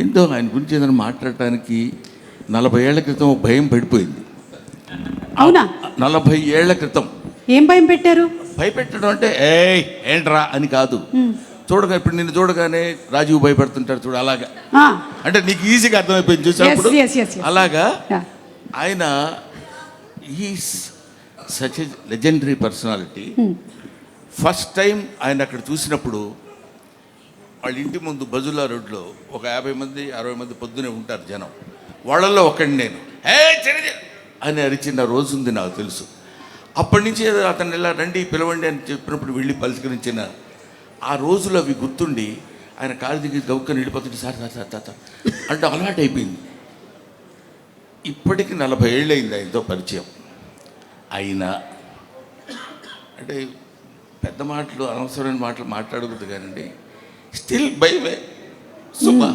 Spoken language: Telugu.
ఏంటో ఆయన గురించి ఏదైనా మాట్లాడటానికి నలభై ఏళ్ళ క్రితం ఒక భయం పడిపోయింది. అవునా? నలభై ఏళ్ళ క్రితం. ఏం భయం పెట్టారు? భయపెట్టడం అంటే ఏయ్ ఏంట్రా? అని కాదు. చూడగా ఇప్పుడు నిన్ను చూడగానే రాజీవ్ భయపడుతుంటాడు చూడు అలాగా. అంటే నీకు ఈజీగా అర్థమైపోయింది చూసినప్పుడు. అలాగా. ఆయన ఈ such legendary personality first time ఆయన అక్కడ చూసినప్పుడు వాళ్ళ ఇంటి ముందు బజులా రోడ్లో ఒక యాభై మంది అరవై మంది పొద్దునే ఉంటారు జనం. వాళ్ళల్లో ఒకడిని నేను. హే చిరంజీవి! అని అరిచిన రోజు ఉంది నాకు తెలుసు. అప్పటి నుంచి ఏదో అతను ఇలా రండి పిలవండి అని చెప్పినప్పుడు వెళ్ళి పలకరించిన ఆ రోజులు అవి గుర్తుండి ఆయన కాలు దిగి గౌక్కని వెళ్ళిపోతుంటే సార్ సార్ సార్ తాత అంటే అలవాటు అయిపోయింది. ఇప్పటికి నలభై ఏళ్ళు అయింది ఆయనతో పరిచయం. అయినా అంటే పెద్ద మాటలు అనవసరమైన మాటలు మాట్లాడకూడదు కానండి. ஸ்டில் பைவே சும்மா